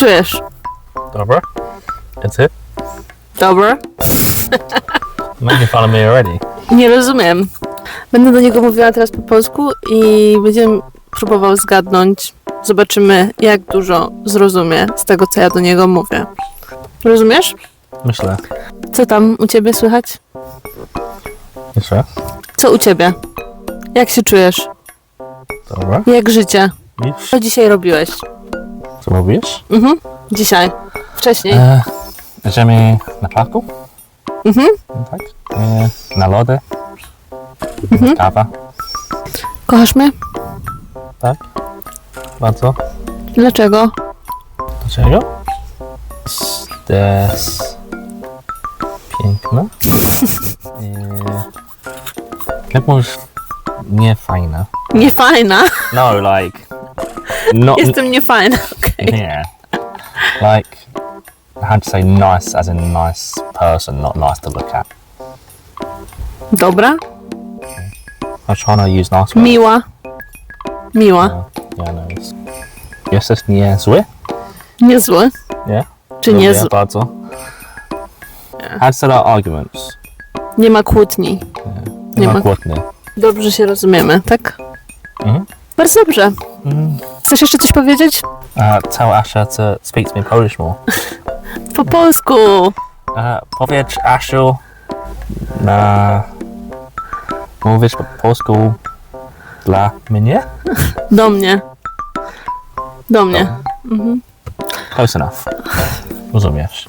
czujesz? Dobra. That's it. Dobra. Fun of me already. Nie rozumiem. Będę do niego mówiła teraz po polsku i będziemy próbował zgadnąć. Zobaczymy, jak dużo zrozumie z tego, co ja do niego mówię. Rozumiesz? Myślę. Co tam u ciebie słychać? Jeszcze? Co u ciebie? Jak się czujesz? Dobra. Jak życie? Widzisz? Co dzisiaj robiłeś? Co robisz? Mhm. Dzisiaj. Wcześniej. E, idziemy na parku? Mhm. Tak. E, na lody. Kawa. Kochasz mnie? Tak. Bardzo. Dlaczego? Dlaczego? Jest piękna. E, jak mówisz nie fajna? Nie fajna. No, like not Jestem niefajna. Yeah. Like I had to say nice as in nice person, not nice to look at. Dobra. I'm trying to use nice words. Miła. Miła. Yeah, yeah, no. It's... Jesteś niezły? Niezły. Yeah. Czy Lubię niezły? bardzo. Had set out arguments. Nie ma kłótni. Nie ma. kłótni. Dobrze się rozumiemy, tak? Mhm. Bardzo dobrze. Mm. Chcesz jeszcze coś powiedzieć? Uh, tell Asha to speak to me Polish more. Po polsku. Uh, powiedz Asiu na mówisz po polsku dla mnie? Do mnie. Do mnie. Close enough. Rozumiesz.